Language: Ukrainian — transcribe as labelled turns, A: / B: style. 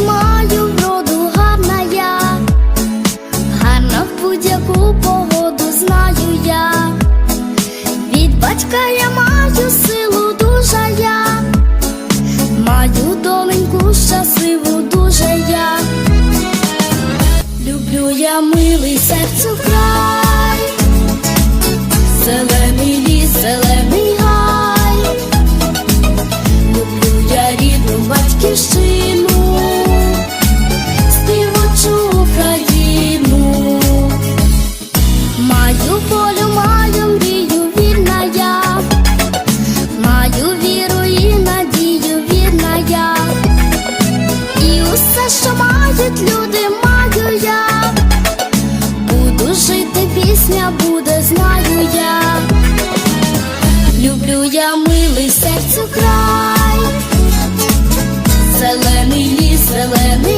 A: маю вроду гарна я, гарна будь-яку погоду знаю я, від батька я маю силу дуже маю доленьку щасливу дуже я, люблю я милий серцю край. пісня буде, знаю я. Люблю я милий серцю край, зелений ліс, зелений.